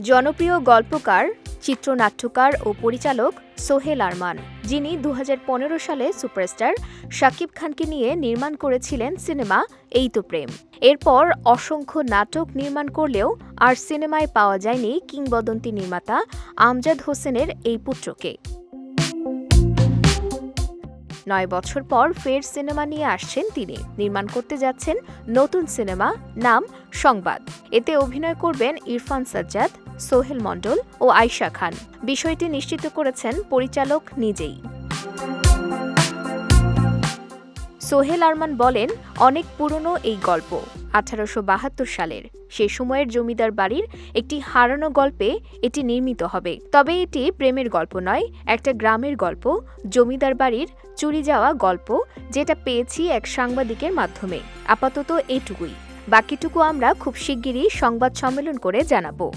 জনপ্রিয় গল্পকার, চিত্রনাট্যকার ও পরিচালক সোহেল আরমান, যিনি দু হাজার পনেরো সালে সুপারস্টার শাকিব খানকে নিয়ে নির্মাণ করেছিলেন সিনেমা এই তো প্রেম। এরপর অসংখ্য নাটক নির্মাণ করলেও আর সিনেমায় পাওয়া যায়নি কিংবদন্তি নির্মাতা আমজাদ হোসেনের এই পুত্রকে। নয় বছর পর ফের সিনেমা নিয়ে আসছেন তিনি। নির্মাণ করতে যাচ্ছেন নতুন সিনেমা, নাম সংবাদ। এতে অভিনয় করবেন ইরফান সাজ্জাদ, সোহেল মণ্ডল ও আয়শা খান। বিষয়টি নিশ্চিত করেছেন পরিচালক নিজেই। সোহেল আরমান বলেন, অনেক পুরনো এই গল্প। আঠারোশো বাহাত্তর সালের। সে সময়ের জমিদার বাড়ির একটি হারানো গল্পে এটি নির্মিত হবে। তবে এটি প্রেমের গল্প নয়, একটা গ্রামের গল্প, জমিদার বাড়ির চুরি যাওয়া গল্প, যেটা পেয়েছি এক সাংবাদিকের মাধ্যমে। আপাতত এটুকুই। বাকিটুকু আমরা খুব শিগগিরই সংবাদ সম্মেলন করে জানাব।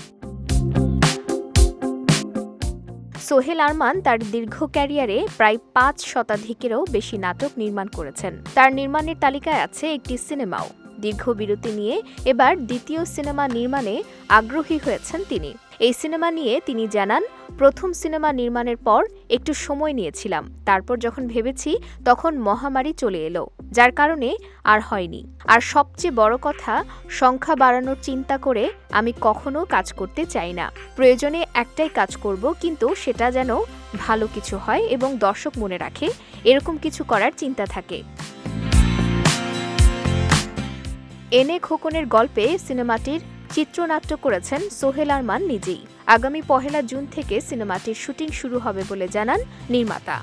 সোহেল আরমান তার দীর্ঘ ক্যারিয়ারে প্রায় পাঁচ শতাধিকেরও বেশি নাটক নির্মাণ করেছেন। তার নির্মাণের তালিকায় আছে একটি সিনেমাও। দীর্ঘ বিরতি নিয়ে এবার দ্বিতীয় সিনেমা নির্মাণে আগ্রহী হয়েছেন তিনি। এই সিনেমা নিয়ে তিনি জানান প্রথম সিনেমা নির্মাণের পর একটু সময় নিয়েছিলাম। তারপর যখন ভেবেছি, তখন মহামারী চলে এলো, যার কারণে আর হয়নি। আর সবচেয়ে বড় কথা, সংখ্যা বাড়ানোর চিন্তা করে আমি কখনো কাজ করতে চাই না। প্রয়োজনে একটাই কাজ করব, কিন্তু সেটা যেন ভালো কিছু হয় এবং দর্শক মনে রাখে, এরকম কিছু করার চিন্তা থাকে। এনে খোকনের গল্পে সিনেমাটির চিত্রনাট্য করেছেন সোহেল আরমান নিজেই। আগামী পহেলা জুন থেকে সিনেমাটির শুটিং শুরু হবে বলে জানান নির্মাতা।